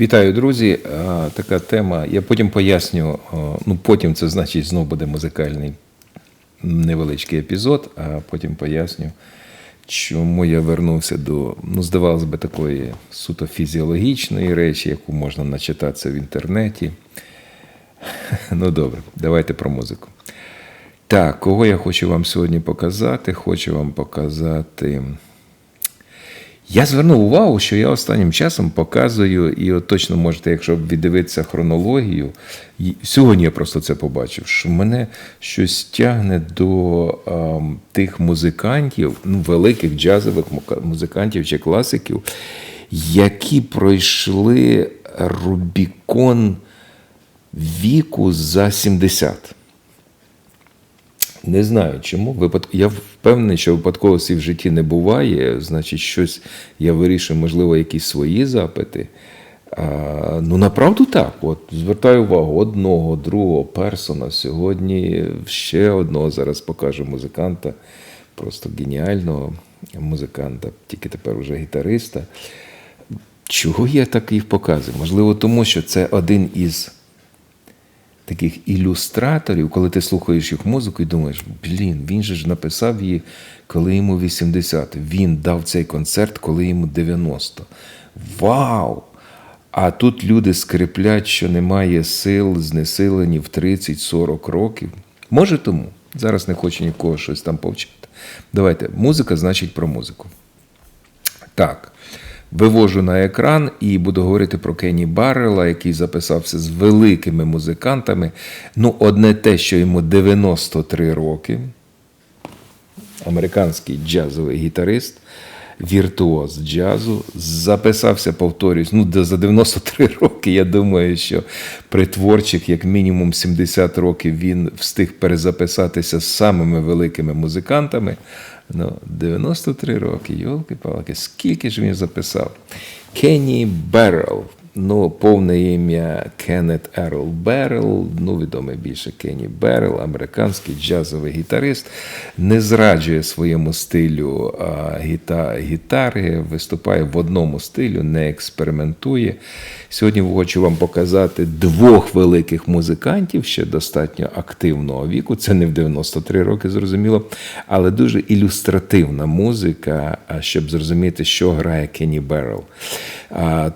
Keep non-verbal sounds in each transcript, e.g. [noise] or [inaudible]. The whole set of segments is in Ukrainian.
Вітаю, друзі. Така тема. Я потім поясню. Ну, потім це значить знов буде музикальний невеличкий епізод, а потім поясню, чому я вернувся до, ну, здавалось би, такої суто фізіологічної речі, яку можна начитатися в інтернеті. [laughs] Ну, добре, давайте про музику. Так, кого я хочу вам сьогодні показати? Хочу вам показати. Я звернув увагу, що я останнім часом показую, і от точно можете, якщо віддивитися хронологію, і сьогодні я просто це побачив, що мене щось тягне до ем, тих музикантів, ну, великих джазових музикантів чи класиків, які пройшли Рубікон віку за 70. Не знаю чому. Випад... Я впевнений, що випадковості в житті не буває. Значить, щось я вирішую, можливо, якісь свої запити. А, ну, направду так. От звертаю увагу одного, другого персона. Сьогодні ще одного зараз покажу музиканта, просто геніального музиканта, тільки тепер уже гітариста. Чого я так їх показую? Можливо, тому що це один із таких ілюстраторів, коли ти слухаєш їх музику і думаєш, блін, він же ж написав її, коли йому 80. Він дав цей концерт, коли йому 90. Вау! А тут люди скриплять, що немає сил, знесилені в 30-40 років. Може тому. Зараз не хочу нікого щось там повчати. Давайте, музика значить про музику. Так, вивожу на екран і буду говорити про Кенні Баррела, який записався з великими музикантами. Ну, одне те, що йому 93 роки. Американський джазовий гітарист, віртуоз джазу. Записався, повторюсь, ну, за 93 [laughs] роки. Я думаю, що при творчих, як мінімум 70 років, він встиг перезаписатися з самими великими музикантами. Ну, 93 роки, йолки-палки, скільки ж він записав? Кенні Беррел. Ну, повне ім'я Кеннет Ерл Беррел, ну, відомий більше Кенні Беррел, американський джазовий гітарист, не зраджує своєму стилю а, гіта, гітари, виступає в одному стилю, не експериментує. Сьогодні хочу вам показати двох великих музикантів, ще достатньо активного віку. Це не в 93 роки, зрозуміло, але дуже ілюстративна музика, щоб зрозуміти, що грає Кенні Беррел.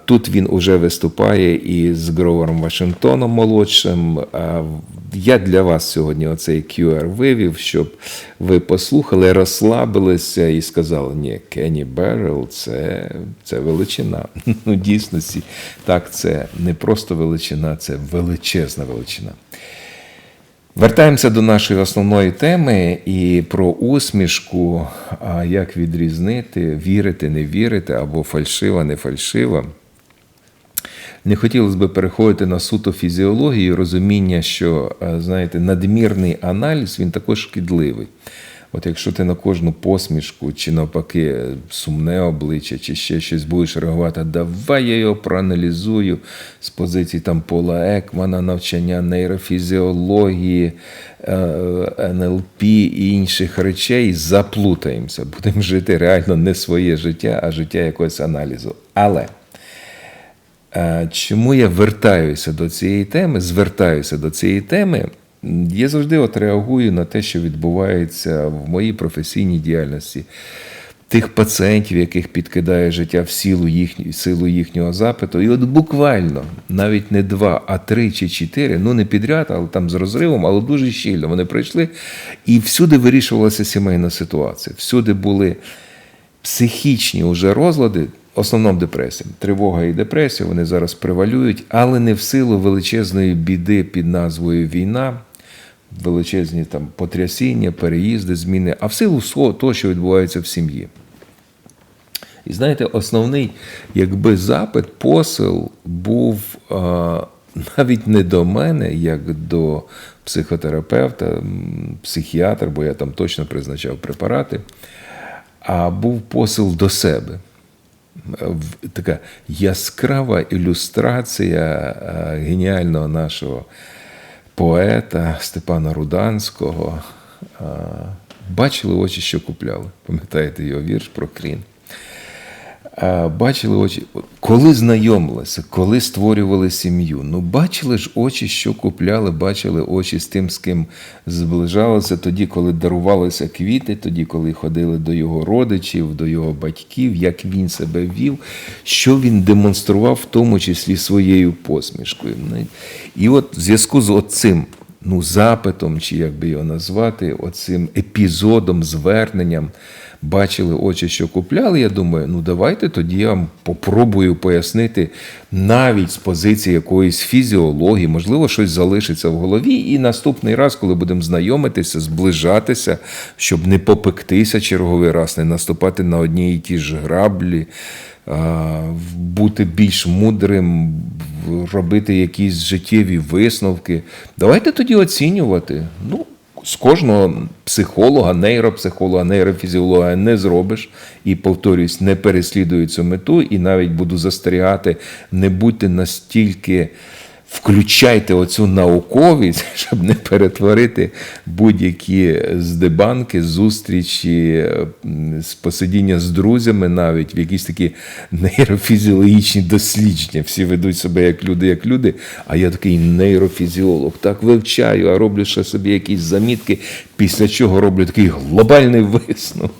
Тут він уже виступає із Гровером Вашингтоном молодшим. Я для вас сьогодні оцей QR вивів, щоб ви послухали, розслабилися і сказали, ні, Кенні Беррел це, це величина. [laughs] Ну, дійсності, так, це не просто величина, це величезна величина. Вертаємося до нашої основної теми і про усмішку, як відрізнити, вірити, не вірити, або фальшива, не фальшива. Не хотілося б переходити на суто фізіологію, розуміння, що, знаєте, надмірний аналіз він також шкідливий. От якщо ти на кожну посмішку, чи навпаки сумне обличчя, чи ще щось будеш реагувати, давай я його проаналізую з позиції там Пола Екмана, навчання нейрофізіології, е, НЛП і інших речей, заплутаємося. Будемо жити реально не своє життя, а життя якогось аналізу. Але. Е, Чому я вертаюся до цієї теми, звертаюся до цієї теми? Я завжди от реагую на те, що відбувається в моїй професійній діяльності. Тих пацієнтів, яких підкидає життя в силу, їхні, силу їхнього запиту. І от буквально навіть не два, а три чи чотири, ну не підряд, але там з розривом, але дуже щільно вони прийшли. І всюди вирішувалася сімейна ситуація. Всюди були психічні уже розлади, в основному депресія. Тривога і депресія вони зараз превалюють, але не в силу величезної біди під назвою війна, величезні там потрясіння, переїзди, зміни, а в силу того, що відбувається в сім'ї. І знаєте, основний, якби запит, посил був а, навіть не до мене, як до психотерапевта, психіатра, бо я там точно призначав препарати, а був посил до себе. Така яскрава ілюстрація геніального нашого поета Степана Руданського. Бачили очі, що купляли. Пам'ятаєте його вірш про крін? Е, бачили очі, коли знайомилися, коли створювали сім'ю. Ну, бачили ж очі, що купляли, бачили очі з тим, з ким зближалися, тоді, коли дарувалися квіти, тоді, коли ходили до його родичів, до його батьків, як він себе вів, що він демонстрував, в тому числі своєю посмішкою. Ну, І от в зв'язку з оцим ну, запитом, чи як би його назвати, оцим епізодом, зверненням, бачили очі, що купляли. Я думаю, ну давайте тоді я вам попробую пояснити навіть з позиції якоїсь фізіології, можливо, щось залишиться в голові. І наступний раз, коли будемо знайомитися, зближатися, щоб не попектися черговий раз, не наступати на одні і ті ж граблі. Бути більш мудрим, робити якісь життєві висновки. Давайте тоді оцінювати. Ну, з кожного психолога, нейропсихолога, нейрофізіолога не зробиш. І повторюсь, не переслідую цю мету, і навіть буду застерігати, не будьте настільки. Включайте оцю науковість, [laughs] щоб не перетворити будь-які здебанки, зустрічі, посидіння з друзями навіть в якісь такі нейрофізіологічні дослідження. Всі ведуть себе як люди, як люди. А я такий нейрофізіолог, так вивчаю, а роблю ще собі якісь замітки, після чого роблю такий глобальний висновок.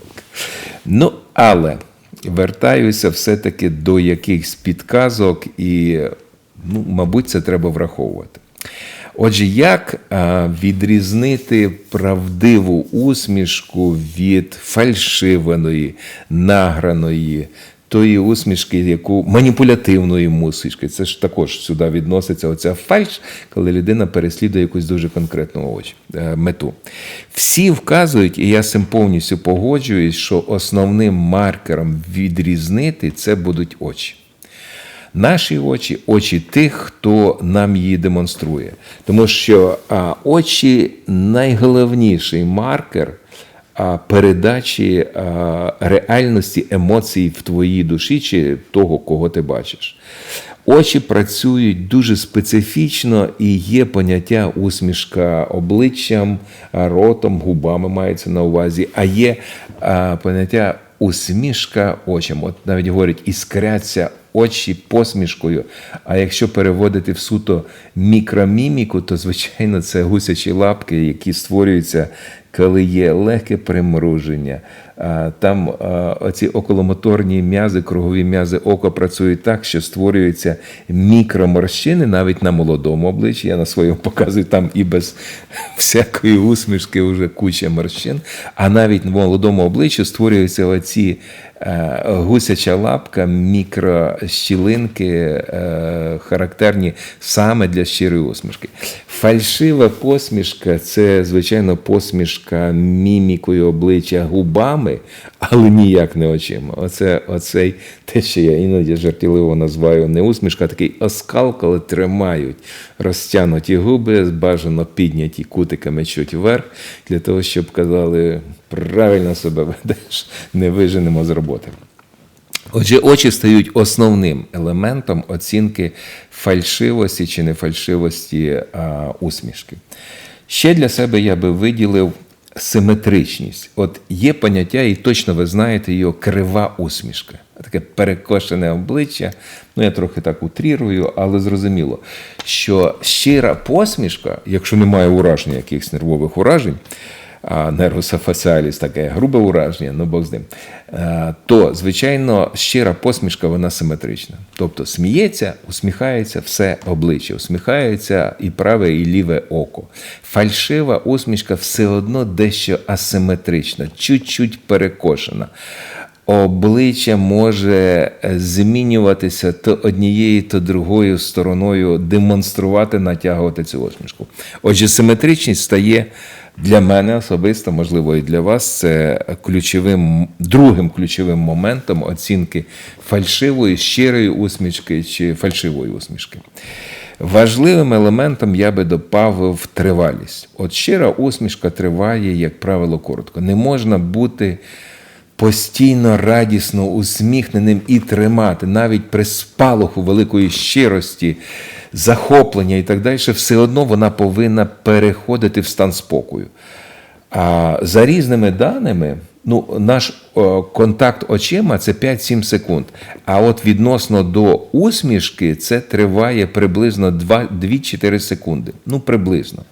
Ну, але вертаюся все-таки до якихось підказок, і, ну, мабуть, це треба враховувати. Отже, як відрізнити правдиву усмішку від фальшиваної, награної, тої усмішки, яку маніпулятивної усмішки. Це ж також сюди відноситься оця фальш, коли людина переслідує якусь дуже конкретну е, мету. Всі вказують, і я з цим повністю погоджуюсь, що основним маркером відрізнити це будуть очі. Наші очі, очі тих, хто нам її демонструє. Тому що а, очі найголовніший маркер а, передачі а, реальності емоцій в твоїй душі чи того, кого ти бачиш. Очі працюють дуже специфічно і є поняття усмішка обличчям, ротом, губами мається на увазі, а є а, поняття усмішка очам. От навіть говорять, іскряться очі посмішкою. А якщо переводити в суто мікроміміку, то звичайно це гусячі лапки, які створюються, коли є легке примруження. А, Там а, оці околомоторні м'язи, кругові м'язи ока працюють так, що створюються мікроморщини навіть на молодому обличчі. Я на своєму показую там і без всякої усмішки вже куча морщин. А навіть на молодому обличчі створюються оці е, гусяча лапка, мікрощілинки, е, характерні саме для щирої усмішки. Фальшива посмішка це, звичайно, посмішка мімікою обличчя губами, але ніяк не очима. Оце оцей те, що я іноді жартівливо називаю не усмішка, а такий оскал, коли тримають розтягнуті губи, бажано підняті кутиками чуть вверх, для того, щоб казали, правильно себе ведеш, не виженемо з роботи. Отже, очі стають основним елементом оцінки фальшивості чи нефальшивості а, усмішки. Ще для себе я би виділив симетричність. От є поняття, і точно ви знаєте його крива усмішка. Таке перекошене обличчя. Ну, я трохи так утрірую, але зрозуміло, що щира посмішка, якщо немає уражень, якихось нервових уражень, нервософасіаліс таке грубе ураження, ну Бог з ним, то, звичайно, щира посмішка вона симетрична. Тобто сміється, усміхається все обличчя, усміхається і праве, і ліве око. Фальшива усмішка все одно дещо асиметрична, чуть-чуть перекошена. Обличчя може е, змінюватися то однією, то другою стороною, демонструвати, натягувати цю усмішку. Отже, симетричність стає для мене особисто, можливо, і для вас, це ключовим, другим ключовим моментом оцінки фальшивої, щирої усмішки чи фальшивої усмішки. Важливим елементом я би добавив тривалість. От щира усмішка триває, як правило, коротко. Не можна бути постійно радісно усміхненим і тримати, навіть при спалаху великої щирості, захоплення і так далі, все одно вона повинна переходити в стан спокою. А за різними даними, Ну, наш контакт очима це 5-7 секунд. А от відносно до усмішки це триває приблизно 2 2-4 секунди. Ну, приблизно.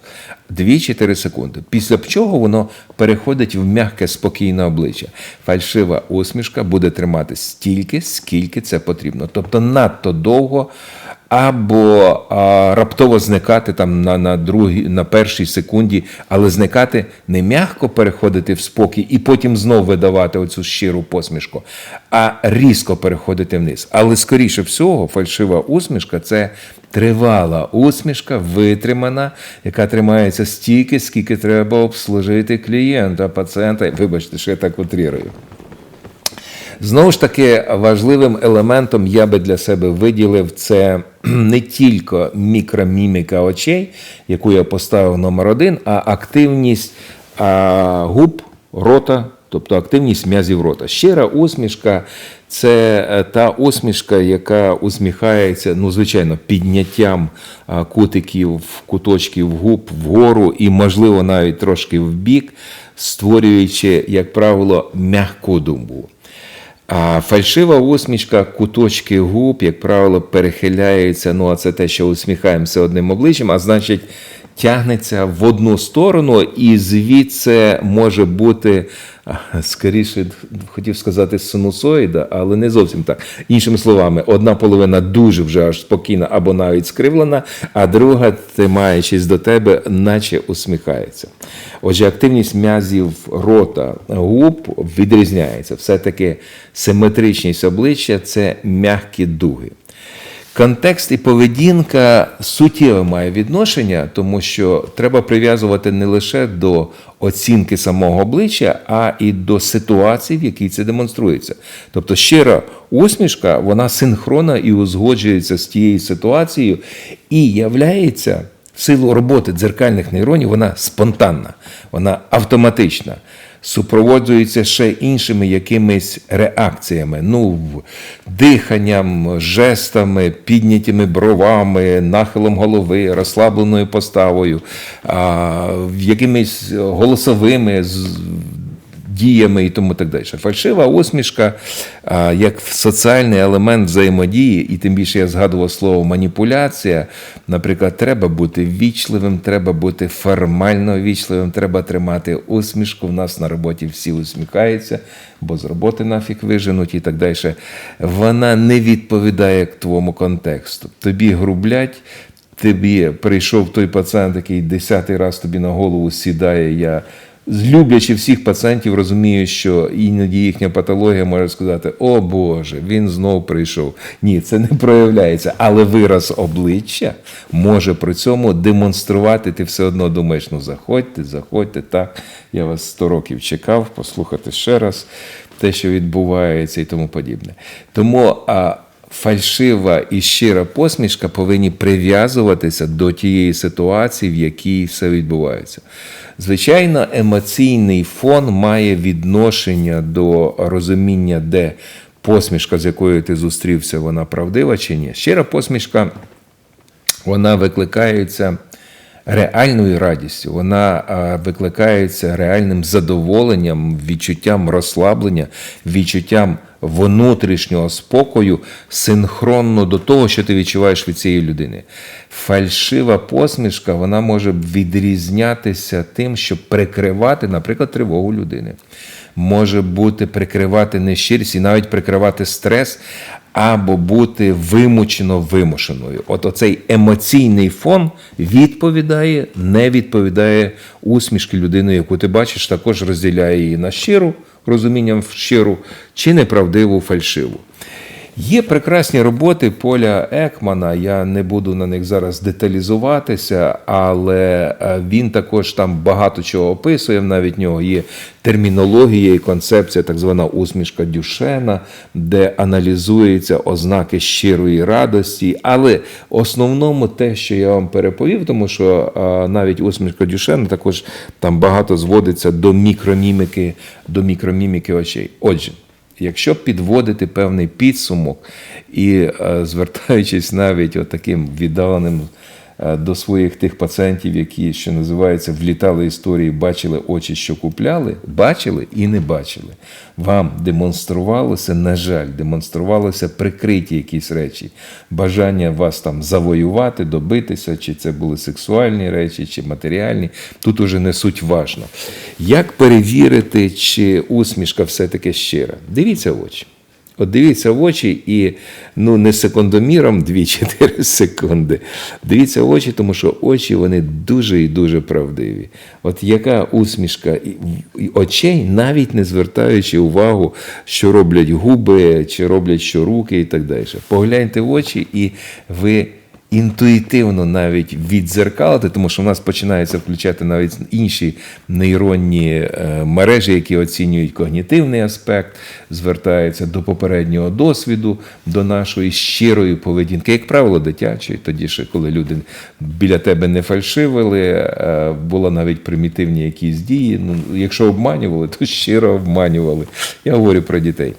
2-4 секунди. Після чого воно переходить в м'яке спокійне обличчя. Фальшива усмішка буде тримати стільки, скільки це потрібно. Тобто надто довго або а, раптово зникати там на, на, другій, на першій секунді, але зникати не м'яко переходити в спокій і потім знов видавати оцю щиру посмішку, а різко переходити вниз. Але скоріше всього, фальшива усмішка це тривала усмішка, витримана, яка тримається стільки, скільки треба обслужити клієнта, пацієнта. Вибачте, що я так утрірую. Знову ж таки, важливим елементом я би для себе виділив це [clears throat] не тільки мікроміміка очей, яку я поставив номер один, а активність губ, рота, тобто активність м'язів рота. Щира усмішка це е, та усмішка, яка усміхається, ну, звичайно, підняттям кутиків, куточків губ вгору і, можливо, навіть трошки вбік, створюючи, як правило, м'яку думбу. А фальшива усмішка, куточки губ, як правило, перехиляються. Ну, а це те, що усміхаємося одним обличчям, а значить, тягнеться в одну сторону, і звідси може бути скоріше, хотів сказати, синусоїда, але не зовсім так. Іншими словами, одна половина дуже вже аж спокійна або навіть скривлена, а друга, тримаючись до тебе, наче усміхається. Отже, активність м'язів рота, губ відрізняється. Все-таки симетричність обличчя це м'які дуги. Контекст і поведінка суттєве має відношення, тому що треба прив'язувати не лише до оцінки самого обличчя, а і до ситуації, в якій це демонструється. Тобто щира усмішка, вона синхронна і узгоджується з тією ситуацією і являється в силу роботи дзеркальних нейронів, вона спонтанна, вона автоматична супроводжується ще іншими якимись реакціями, ну, диханням, жестами, піднятими бровами, нахилом голови, розслабленою поставою, якимись голосовими діями і тому так далі. Фальшива усмішка як соціальний елемент взаємодії, і тим більше я згадував слово маніпуляція. Наприклад, треба бути вічливим, треба бути формально вічливим, треба тримати усмішку. В нас на роботі всі усміхаються, бо з роботи нафіг виженуть і так далі. Вона не відповідає твоєму контексту. Тобі грублять. Тобі прийшов той пацієнт, який десятий раз тобі на голову сідає. Я люблячи всіх пацієнтів, розумію, що іноді їхня патологія може сказати: О Боже, він знов прийшов. Ні, це не проявляється, але вираз обличчя може при цьому демонструвати. Ти все одно думаєш, ну заходьте, заходьте, так. Я вас 100 років чекав, послухати ще раз те, що відбувається, і тому подібне. Тому а, фальшива і щира посмішка повинні прив'язуватися до тієї ситуації, в якій все відбувається. Звичайно, емоційний фон має відношення до розуміння, де посмішка, з якою ти зустрівся, вона правдива чи ні. Щира посмішка, вона викликається реальною радістю, вона викликається реальним задоволенням, відчуттям розслаблення, відчуттям внутрішнього спокою синхронно до того, що ти відчуваєш від цієї людини. Фальшива посмішка вона може відрізнятися тим, щоб прикривати, наприклад, тривогу людини. Може бути прикривати нещирість і навіть прикривати стрес, або бути вимучено вимушеною. От оцей емоційний фон відповідає, не відповідає усмішки людини, яку ти бачиш, також розділяє її на щиру розумінням щиру чи неправдиву фальшиву. Є прекрасні роботи Поля Екмана. Я не буду на них зараз деталізуватися, але е, він також там багато чого описує. Навіть в нього є термінологія і концепція, так звана усмішка Дюшена, де аналізуються ознаки щирої радості. Але основному те, що я вам переповів, тому що е, навіть усмішка Дюшена також там багато зводиться до мікроміміки, до мікроміміки очей. Отже. Якщо підводити певний підсумок і е, звертаючись навіть отаким віддаленим до своїх тих пацієнтів, які, що називається, влітали історії, бачили очі, що купляли, бачили і не бачили. Вам демонструвалося, на жаль, демонструвалося прикриті якісь речі, бажання вас там завоювати, добитися, чи це були сексуальні речі, чи матеріальні. Тут уже не суть важно. Як перевірити, чи усмішка все-таки щира? Дивіться очі. От дивіться в очі і ну не секундоміром 2-4 [laughs] секунди. Дивіться в очі, тому що очі вони дуже і дуже правдиві. От яка усмішка очей, навіть не звертаючи увагу, що роблять губи, чи роблять що руки і так далі. Погляньте в очі, і ви інтуїтивно навіть віддзеркалити, тому що в нас починаються включати навіть інші нейронні е, мережі, які оцінюють когнітивний аспект, звертаються до попереднього досвіду, до нашої щирої поведінки, як правило, дитячої, тоді ще коли люди біля тебе не фальшивили, е, було навіть примітивні якісь дії. Ну, якщо обманювали, то щиро обманювали. Я говорю про дітей.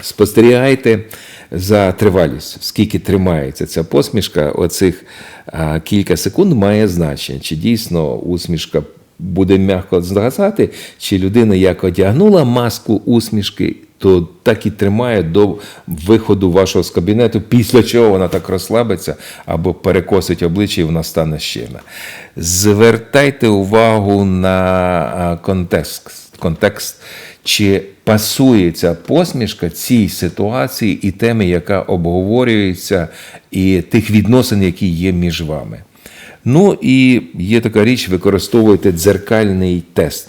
Спостерігайте за тривалістю, скільки тримається ця посмішка, оцих кілька секунд має значення, чи дійсно усмішка буде м'яко згасати, чи людина як одягнула маску усмішки, то так і тримає до виходу вашого з кабінету, після чого вона так розслабиться або перекосить обличчя, і вона стане щирна. Звертайте увагу на контекст. контекст чи пасує ця посмішка цій ситуації і темі, яка обговорюється, і тих відносин, які є між вами. Ну і є така річ, використовуйте дзеркальний тест.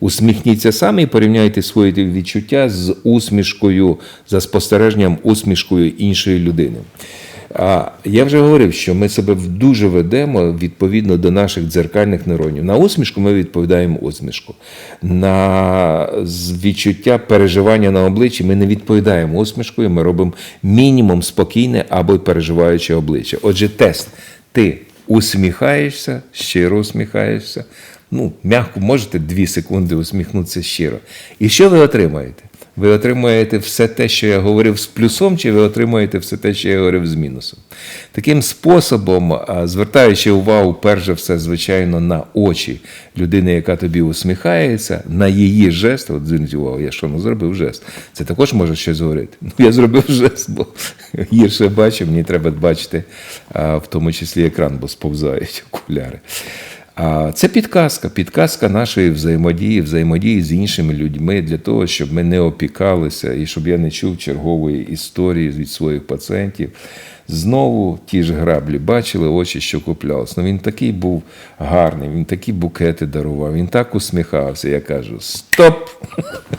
Усміхніться самі і порівняйте свої відчуття з усмішкою, за спостереженням усмішкою іншої людини. А я вже говорив, що ми себе дуже ведемо відповідно до наших дзеркальних нейронів. На усмішку ми відповідаємо усмішку. На відчуття переживання на обличчі ми не відповідаємо усмішкою, ми робимо мінімум спокійне або переживаюче обличчя. Отже, тест. Ти усміхаєшся, щиро усміхаєшся. Ну, м'яко можете дві секунди усміхнутися щиро. І що ви отримаєте? Ви отримуєте все те, що я говорив з плюсом, чи ви отримуєте все те, що я говорив з мінусом. Таким способом, звертаючи увагу, перш за все, звичайно, на очі людини, яка тобі усміхається, на її жест, от зверніть увагу, я що ну, зробив жест. Це також може щось говорити. Ну, я зробив жест, бо гірше бачу, мені треба бачити, в тому числі екран, бо сповзають окуляри. А це підказка, підказка нашої взаємодії, взаємодії з іншими людьми для того, щоб ми не опікалися і щоб я не чув чергової історії від своїх пацієнтів. Знову ті ж граблі бачили очі, що куплялось. Ну він такий був гарний, він такі букети дарував, він так усміхався. Я кажу: стоп!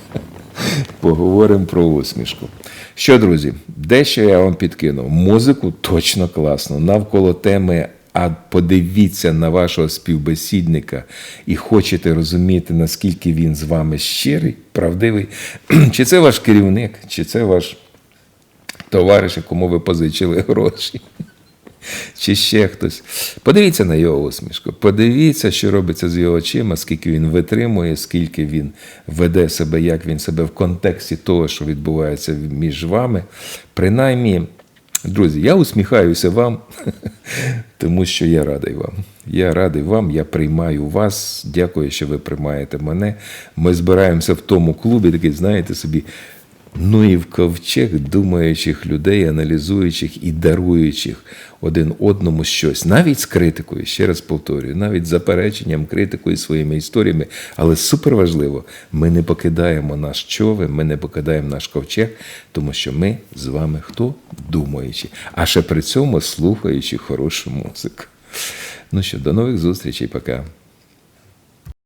[laughs] Поговоримо про усмішку. Що, друзі, дещо я вам підкинув. Музику точно класно. Навколо теми. А подивіться на вашого співбесідника і хочете розуміти, наскільки він з вами щирий, правдивий. [clears throat] Чи це ваш керівник, чи це ваш товариш, якому ви позичили гроші. [laughs] Чи ще хтось. Подивіться на його усмішку. Подивіться, що робиться з його очима, скільки він витримує, скільки він веде себе, як він себе в контексті того, що відбувається між вами. Принаймні, друзі, я усміхаюся вам, [laughs] тому що я радий вам. Я радий вам, я приймаю вас. Дякую, що ви приймаєте мене. Ми збираємося в тому клубі, такий, знаєте собі. Ну і в ковчег думаючих людей, аналізуючих і даруючих один одному щось, навіть з критикою, ще раз повторюю, навіть з запереченням, критикою, своїми історіями. Але суперважливо, ми не покидаємо наш човен, ми не покидаємо наш ковчег, тому що ми з вами хто думаючи, а ще при цьому слухаючи хорошу музику. Ну що, до нових зустрічей, пока.